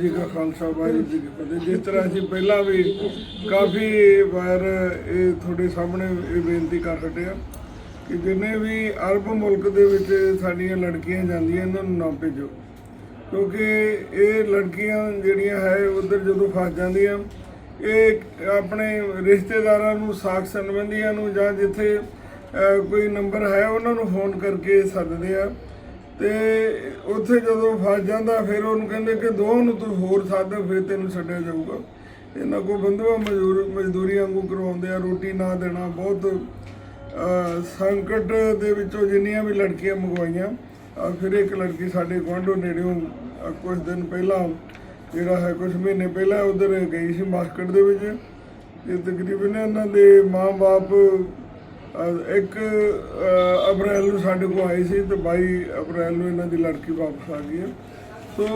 ਜੀ ਕਾ ਖਾਲਸਾ ਵਾਹਿਗੁਰੂ ਜੀ ਕੀ ਫਤਿਹ। ਜਿਸ ਤਰ੍ਹਾਂ ਅਸੀਂ ਪਹਿਲਾਂ ਵੀ ਕਾਫੀ ਵਾਰ ਇਹ ਤੁਹਾਡੇ ਸਾਹਮਣੇ ਇਹ ਬੇਨਤੀ ਕਰ ਰਹੇ ਆ ਕਿ ਜਿੰਨੇ ਵੀ ਅਰਬ ਮੁਲਕ ਦੇ ਵਿੱਚ ਸਾਡੀਆਂ ਲੜਕੀਆਂ ਜਾਂਦੀਆਂ, ਇਹਨਾਂ ਨੂੰ ਨਾ ਭੇਜੋ। ਕਿਉਂਕਿ ਇਹ ਲੜਕੀਆਂ ਜਿਹੜੀਆਂ ਹੈ, ਉਧਰ ਜਦੋਂ ਫਸ ਜਾਂਦੀਆਂ, ਇਹ ਆਪਣੇ ਰਿਸ਼ਤੇਦਾਰਾਂ ਨੂੰ, ਸਾਖ ਸੰਬੰਧੀਆਂ ਨੂੰ ਜਾਂ ਜਿੱਥੇ ਕੋਈ ਨੰਬਰ ਹੈ, ਉਹਨਾਂ ਨੂੰ ਫੋਨ ਕਰਕੇ ਸੱਦਦੇ ਆ। ਤੇ ਉੱਥੇ ਜਦੋਂ ਫਸ ਜਾਂਦਾ ਫਿਰ ਉਹਨੂੰ ਕਹਿੰਦੇ ਕਿ ਦੋਹਾਂ ਨੂੰ ਤੂੰ ਹੋਰ ਸੱਦ ਫਿਰ ਤੈਨੂੰ ਛੱਡਿਆ ਜਾਊਗਾ। ਇਹਨਾਂ ਕੋ ਬੰਦੂਆ ਮਜ਼ਦੂਰ ਮਜ਼ਦੂਰੀ ਵਾਂਗੂ ਕਰਵਾਉਂਦੇ ਆ ਰੋਟੀ ਨਾ ਦੇਣਾ ਬਹੁਤ ਸੰਕਟ ਦੇ ਵਿੱਚੋਂ ਜਿੰਨੀਆਂ ਵੀ ਲੜਕੀਆਂ ਮੰਗਵਾਈਆਂ ਫਿਰ ਇੱਕ ਲੜਕੀ ਸਾਡੇ ਗੁਆਂਢੋਂ ਨੇੜਿਓਂ ਅਹ, ਕੁਝ ਦਿਨ ਪਹਿਲਾਂ ਜਿਹੜਾ ਹੈ ਕੁਝ ਮਹੀਨੇ ਪਹਿਲਾਂ ਉਧਰ ਗਈ ਸੀ ਮਾਸਕਟ ਦੇ ਵਿੱਚ। ਤੇ ਤਕਰੀਬਨ ਇਹਨਾਂ ਦੇ ਮਾਂ-ਬਾਪ ਇੱਕ ਅਪ੍ਰੈਲ ਨੂੰ ਸਾਡੇ ਕੋਲ ਆਈ ਸੀ ਤੇ 22 ਅਪ੍ਰੈਲ ਨੂੰ ਇਹਨਾਂ ਦੀ ਲੜਕੀ ਵਾਪਸ ਆ ਗਈ ਹੈ। ਸੋ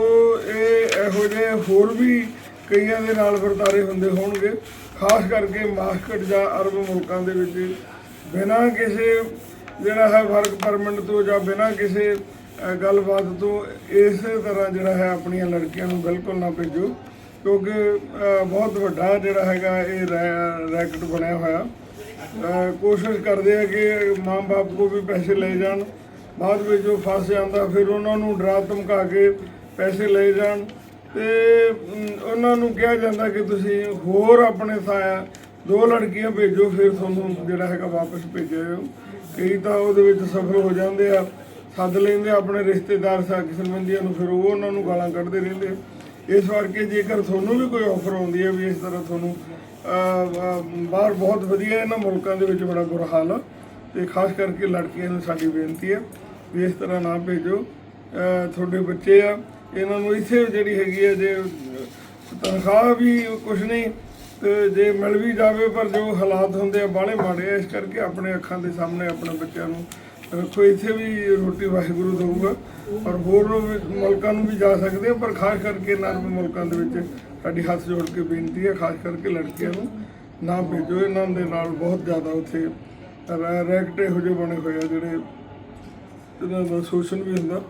ਇਹ ਇਹੋ ਜਿਹੇ ਹੋਰ ਵੀ ਕਈਆਂ ਦੇ ਨਾਲ ਵਰਤਾਰੇ ਹੁੰਦੇ ਹੋਣਗੇ, ਖਾਸ ਕਰਕੇ ਮਾਸਕਟ ਜਾਂ ਅਰਬ ਮੁਲਕਾਂ ਦੇ ਵਿੱਚ। ਬਿਨਾਂ ਕਿਸੇ ਜਿਹੜਾ ਹੈ ਵਰਕ ਪਰਮਿਟ ਤੋਂ ਜਾਂ ਬਿਨਾਂ ਕਿਸੇ ਗੱਲਬਾਤ ਤੋਂ ਇਸੇ ਤਰ੍ਹਾਂ ਜਿਹੜਾ ਹੈ ਆਪਣੀਆਂ ਲੜਕੀਆਂ ਨੂੰ ਬਿਲਕੁਲ ਨਾ ਭੇਜੋ, ਕਿਉਂਕਿ ਬਹੁਤ ਵੱਡਾ ਜਿਹੜਾ ਹੈਗਾ ਇਹ ਰੈ- ਰੈਕਟ ਬਣਿਆ ਹੋਇਆ। ਕੋਸ਼ਿਸ਼ ਕਰਦੇ ਆ ਕਿ ਮਾਂ-ਬਾਪ ਕੋ ਵੀ ਪੈਸੇ ਲੈ ਜਾਣ। ਬਾਅਦ ਵਿੱਚ ਜੋ ਫਸ ਜਾਂਦਾ, ਫਿਰ ਉਹਨਾਂ ਨੂੰ ਡਰਾ ਧਮਕਾ ਕੇ ਪੈਸੇ ਲੈ ਜਾਣ। ਤੇ ਉਹਨਾਂ ਨੂੰ ਕਿਹਾ ਜਾਂਦਾ ਕਿ ਤੁਸੀਂ ਹੋਰ ਆਪਣੇ ਥਾਂ ਦੋ ਲੜਕੀਆਂ ਭੇਜੋ, ਫਿਰ ਤੁਹਾਨੂੰ ਜਿਹੜਾ ਹੈਗਾ ਵਾਪਸ ਭੇਜਿਆ ਜਾਓ ਕਈ ਤਾਂ ਉਹਦੇ ਵਿੱਚ ਸਫਲ ਹੋ ਜਾਂਦੇ ਆ, ਸੱਦ ਲੈਂਦੇ ਆਪਣੇ ਰਿਸ਼ਤੇਦਾਰ ਸਾਕ ਸੰਬੰਧੀਆਂ ਨੂੰ, ਫਿਰ ਉਹ ਉਹਨਾਂ ਨੂੰ ਗਾਲਾਂ ਕੱਢਦੇ ਰਹਿੰਦੇ ਇਸ ਕਰਕੇ ਜੇਕਰ ਤੁਹਾਨੂੰ ਵੀ ਕੋਈ ਆਫਰ ਆਉਂਦੀ ਹੈ ਵੀ ਇਸ ਤਰ੍ਹਾਂ ਤੁਹਾਨੂੰ ਬਾਹਰ ਬਹੁਤ ਵਧੀਆ ਇਹਨਾਂ ਮੁਲਕਾਂ ਦੇ ਵਿੱਚ ਬੜਾ ਬੁਰਾ ਹਾਲ ਆ ਤੇ ਖਾਸ ਕਰਕੇ ਲੜਕੀਆਂ ਨੂੰ ਸਾਡੀ ਬੇਨਤੀ ਹੈ ਵੀ ਇਸ ਤਰ੍ਹਾਂ ਨਾ ਭੇਜੋ। ਤੁਹਾਡੇ ਬੱਚੇ ਆ, ਇਹਨਾਂ ਨੂੰ ਇੱਥੇ ਜਿਹੜੀ ਹੈਗੀ ਹੈ ਜੇ ਤਨਖਾਹ ਵੀ ਕੁਝ ਨਹੀਂ ਤੇ ਜੇ ਮਿਲ ਵੀ ਜਾਵੇ ਪਰ ਜੋ ਹਾਲਾਤ ਹੁੰਦੇ ਆ ਬਾਹਲੇ ਮਾੜੇ ਆ, ਇਸ ਕਰਕੇ ਆਪਣੇ ਅੱਖਾਂ ਦੇ ਸਾਹਮਣੇ ਆਪਣੇ ਬੱਚਿਆਂ ਨੂੰ ਰੱਖੋ ਇੱਥੇ ਵੀ ਰੋਟੀ ਵਾਹਿਗੁਰੂ ਦੇਊਗਾ ਔਰ ਹੋਰ ਵੀ ਮੁਲਕਾਂ ਨੂੰ ਵੀ ਜਾ ਸਕਦੇ ਆ ਪਰ ਖਾਸ ਕਰਕੇ ਨਰਮ ਮੁਲਕਾਂ ਦੇ ਵਿੱਚ ਸਾਡੀ ਹੱਥ ਜੋੜ ਕੇ ਬੇਨਤੀ ਹੈ, ਖਾਸ ਕਰਕੇ ਲੜਕੀਆਂ ਨੂੰ ਨਾ ਭੇਜੋ, ਇਹਨਾਂ ਦੇ ਨਾਲ ਬਹੁਤ ਜ਼ਿਆਦਾ ਉੱਥੇ ਰੈ- ਰੈਕਟ ਇਹੋ ਜਿਹੇ ਬਣੇ ਹੋਏ ਆ ਜਿਹੜੇ ਇਹਨਾਂ ਦਾ ਸ਼ੋਸ਼ਣ ਵੀ ਹੁੰਦਾ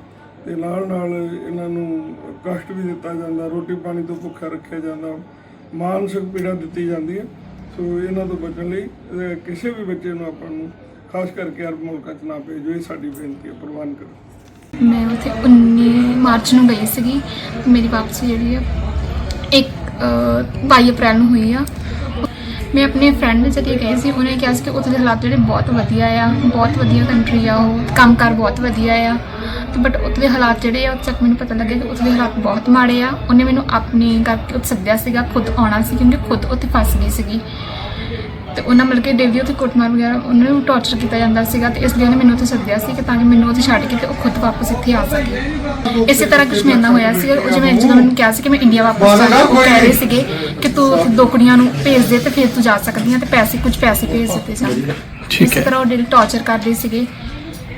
ਤੇ ਨਾਲ ਨਾਲ ਇਹਨਾਂ ਨੂੰ ਕਸ਼ਟ ਵੀ ਦਿੱਤਾ ਜਾਂਦਾ, ਰੋਟੀ ਪਾਣੀ ਤੋਂ ਭੁੱਖਾ ਰੱਖਿਆ ਜਾਂਦਾ, ਮਾਨਸਿਕ ਪੀੜਾ ਦਿੱਤੀ ਜਾਂਦੀ ਹੈ। ਸੋ ਇਹਨਾਂ ਤੋਂ ਬਚਣ ਲਈ ਕਿਸੇ ਵੀ ਬੱਚੇ ਨੂੰ ਆਪਾਂ ਨੂੰ ਖਾਸ ਕਰਕੇ ਅਰਬ ਮੁਲਕਾਂ 'ਚ ਨਾ ਭੇਜੋ ਇਹ ਸਾਡੀ ਬੇਨਤੀ ਹੈ ਪ੍ਰਵਾਨ ਕਰੋ। ਮੈਂ ਉੱਥੇ 19 ਮਾਰਚ ਨੂੰ ਗਈ ਸੀਗੀ। ਮੇਰੀ ਵਾਪਸੀ ਜਿਹੜੀ ਆ ਇੱਕ ਅਹ, 22 ਅਪ੍ਰੈਲ ਨੂੰ ਹੋਈ ਆ। ਮੈਂ ਆਪਣੇ ਫਰੈਂਡ ਦੇ ਜਰੀਏ ਗਈ ਸੀ ਉਹਨੇ ਕਿਹਾ ਸੀ ਕਿ ਉੱਥੇ ਦੇ ਹਾਲਾਤ ਜਿਹੜੇ ਬਹੁਤ ਵਧੀਆ ਆ ਬਹੁਤ ਵਧੀਆ ਕੰਟਰੀ ਆ ਉਹ ਕੰਮਕਾਰ ਬਹੁਤ ਵਧੀਆ ਆ। ਤੇ ਬਟ ਉੱਥੇ ਦੇ ਹਾਲਾਤ ਜਿਹੜੇ ਆ ਉੱਥੇ ਤੱਕ ਮੈਨੂੰ ਪਤਾ ਲੱਗਿਆ ਕਿ ਉੱਥੇ ਦੇ ਹਾਲਾਤ ਬਹੁਤ ਮਾੜੇ ਆ। ਉਹਨੇ ਮੈਨੂੰ ਆਪਣੀ ਕਰਕੇ ਉੱਥੇ ਸੱਦਿਆ ਸੀਗਾ ਖੁਦ ਆਉਣਾ ਸੀ ਕਿਉਂਕਿ ਖੁਦ ਉੱਥੇ ਫਸ ਗਈ ਸੀਗੀ। ਤੇ ਉਹਨਾਂ ਮਿਲ ਕੇ ਡੇਲੀ ਉੱਥੇ ਕੁੱਟਮਾਰ ਵਗੈਰਾ ਉਹਨਾਂ ਨੂੰ ਟੌਰਚਰ ਕੀਤਾ ਜਾਂਦਾ ਸੀਗਾ ਤੇ ਇਸ ਲਈ ਉਹਨੇ ਮੈਨੂੰ ਉੱਥੇ ਸੱਦਿਆ ਸੀ ਕਿ ਤਾਂ ਕਿ ਮੈਨੂੰ ਉੱਥੇ ਛੱਡ ਕੇ ਤੇ ਉਹ ਖੁਦ ਵਾਪਸ ਇੱਥੇ ਆ ਸਕੇ। ਇਸੇ ਤਰ੍ਹਾਂ ਕੁਝ ਮੇਰੇ ਨਾਲ ਹੋਇਆ ਸੀ ਉਹ ਜਿਵੇਂ ਜਦੋਂ ਮੈਨੂੰ ਕਿਹਾ ਸੀ ਕਿ ਮੈਂ ਇੰਡੀਆ ਵਾਪਸ ਜਾਣਾ ਉਹ ਕਹਿ ਰਹੇ ਸੀਗੇ ਕਿ ਤੂੰ ਦੋ ਕੁੜੀਆਂ ਨੂੰ ਭੇਜ ਦੇ ਤੇ ਫਿਰ ਤੂੰ ਜਾ ਸਕਦੀ ਹੈ ਤੇ ਪੈਸੇ ਕੁਝ ਪੈਸੇ ਭੇਜ ਦਿੱਤੇ ਠੀਕ ਇਸੇ। ਤਰ੍ਹਾਂ ਉਹ ਡੇਲੀ ਟੌਰਚਰ ਕਰਦੇ ਸੀਗੇ।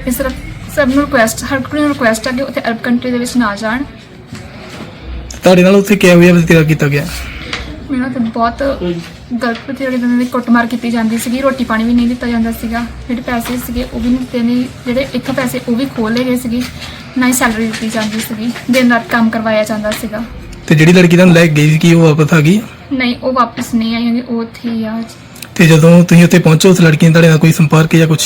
ਇਸ ਤਰ੍ਹਾਂ ਸਭ ਨੂੰ ਰਿਕੁਐਸਟ ਹਰ ਕੁੜੀ ਨੂੰ ਰਿਕੁਐਸਟ ਆ ਕਿ ਉੱਥੇ ਅਰਬ ਕੰਟਰੀ ਦੇ ਵਿੱਚ ਨਾ ਜਾਣ। ਤੁਹਾਡੇ ਨਾਲ ਉੱਥੇ ਜਿਹਾ ਵਤੀਰਾ ਕੀਤਾ ਗਿਆ? ਮੈਨੂੰ ਤੇ ਬਹੁਤ ਗਲਤ ਤਰੀਕੇ ਨਾਲ ਕੁੱਟਮਾਰ ਕੀਤੀ ਜਾਂਦੀ ਸੀਗੀ ਰੋਟੀ ਪਾਣੀ ਵੀ ਨਹੀਂ ਦਿੱਤਾ ਜਾਂਦਾ ਸੀਗਾ ਜਿਹੜੇ ਪੈਸੇ ਸੀਗੇ ਉਹ ਵੀ ਨਹੀਂ ਦਿੱਤੇ ਨਹੀਂ ਜਿਹੜੇ ਇੱਥੋਂ ਪੈਸੇ ਉਹ ਵੀ ਖੋਹ ਲਏ ਗਏ ਸੀਗੇ ਨਾ ਹੀ ਸੈਲਰੀ ਦਿੱਤੀ ਜਾਂਦੀ ਸੀਗੀ ਦਿਨ ਰਾਤ ਕੰਮ ਕਰਵਾਇਆ ਜਾਂਦਾ ਸੀਗਾ। ਤੇ ਜਿਹੜੀ ਲੜਕੀ ਤੁਹਾਨੂੰ ਲੈ ਕੇ ਗਈ ਸੀ ਕੀ ਉਹ ਵਾਪਸ ਆ ਗਈ? ਨਹੀਂ ਉਹ ਵਾਪਸ ਨਹੀਂ ਆਈ ਹੈਗੀ, ਉਹ ਉੱਥੇ ਹੀ ਆ। ਤੇ ਜਦੋਂ ਤੁਸੀਂ ਉੱਥੇ ਪਹੁੰਚੋ ਉਸ ਲੜਕੀ ਨੇ ਤੁਹਾਡੇ ਨਾਲ ਕੋਈ ਸੰਪਰਕ ਜਾਂ ਕੁਝ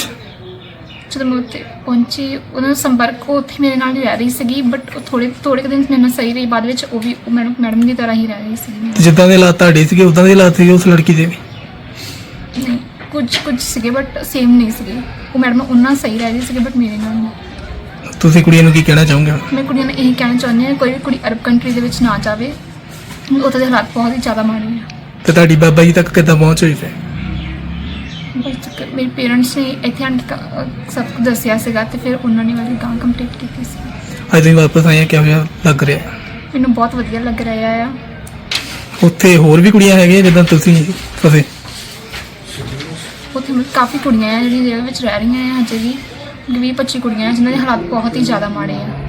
ਜਦੋਂ ਮੈਂ ਉੱਥੇ ਪਹੁੰਚੀ ਉਹਨਾਂ ਦਾ ਸੰਪਰਕ ਉਹ ਉੱਥੇ ਮੇਰੇ ਨਾਲ ਹੀ ਰਹਿ ਰਹੀ ਸੀਗੀ ਬਟ ਉਹ ਥੋੜੇ ਥੋੜੇ ਕੁ ਦਿਨ ਮੇਰੇ ਨਾਲ ਸਹੀ ਰਹੀ ਬਾਅਦ ਵਿੱਚ ਉਹ ਵੀ ਮੈਡਮ ਮੈਡਮ ਦੀ ਤਰ੍ਹਾਂ ਹੀ ਰਹਿ ਰਹੀ ਸੀ ਤੇ ਜਿੱਦਾਂ ਦੇ ਹਾਲਾਤ ਤੁਹਾਡੇ ਸੀਗੇ ਉਦਾਂ ਦੇ ਹਾਲਾਤ ਸੀਗੇ ਉਸ ਲੜਕੀ ਦੇ ਵੀ? ਨਹੀਂ ਕੁਝ ਕੁਝ ਸੀਗੇ ਬਟ ਸੇਮ ਨਹੀਂ ਸੀਗੇ। ਉਹ ਮੈਡਮ ਉਹਨਾਂ ਸਹੀ ਰਹਿ ਰਹੀ ਸੀਗੇ ਬਟ ਮੇਰੇ ਨਾਲ ਨਹੀਂ। ਤੁਸੀਂ ਕੁੜੀਆਂ ਨੂੰ ਕੀ ਕਹਿਣਾ ਚਾਹੋਗੇ? ਮੈਂ ਕੁੜੀਆਂ ਨੂੰ ਇਹੀ ਕਹਿਣਾ ਚਾਹੁੰਦੀ ਹਾਂ ਕੋਈ ਵੀ ਕੁੜੀ ਅਰਬ ਕੰਟਰੀ ਦੇ ਵਿੱਚ ਨਾ ਜਾਵੇ ਉੱਥੇ ਦੇ ਹਾਲਾਤ ਬਹੁਤ ਹੀ ਜ਼ਿਆਦਾ ਮਾੜੇ ਆ ਤੇ ਤੁਹਾਡੀ ਬਾਬਾ ਜੀ ਤੱਕ ਕਿੱਦਾਂ ਪਹੁੰਚ ਹੋਈ ਫਿਰ? ਬਸ ਮੇਰੇ ਪੇਰੈਂਟਸ ਨੇ ਇੱਥੇ ਆਣ ਕ- ਸਭ ਕੁਝ ਦੱਸਿਆ ਸੀਗਾ ਤੇ ਫਿਰ ਉਹਨਾਂ ਨੇ ਵਾਲੀ ਗਾਂ ਕੰਪਲੀਟ ਕੀਤੀ ਸੀ। ਅੱਜ ਤੁਸੀਂ ਵਾਪਸ ਆਏ ਆ? ਕਿਹੋ ਜਿਹਾ ਲੱਗ ਰਿਹਾ? ਮੈਨੂੰ ਬਹੁਤ ਵਧੀਆ ਲੱਗ ਰਿਹਾ ਆ। ਉੱਥੇ ਹੋਰ ਵੀ ਕੁੜੀਆਂ ਹੈਗੀਆਂ ਜਿੱਦਾਂ ਤੁਸੀਂ ਫਸੇ ਉੱਥੇ ਮਤਲਬ ਕਾਫੀ ਕੁੜੀਆਂ ਆ ਜਿਹੜੀਆਂ ਜੇਲ੍ਹ ਵਿੱਚ ਰਹਿ ਰਹੀਆਂ ਆ ਹਜੇ ਵੀ 20 25 ਕੁੜੀਆਂ ਆ ਜਿਨ੍ਹਾਂ ਦੇ ਹਾਲਾਤ ਬਹੁਤ ਹੀ ਜ਼ਿਆਦਾ ਮਾੜੇ ਆ।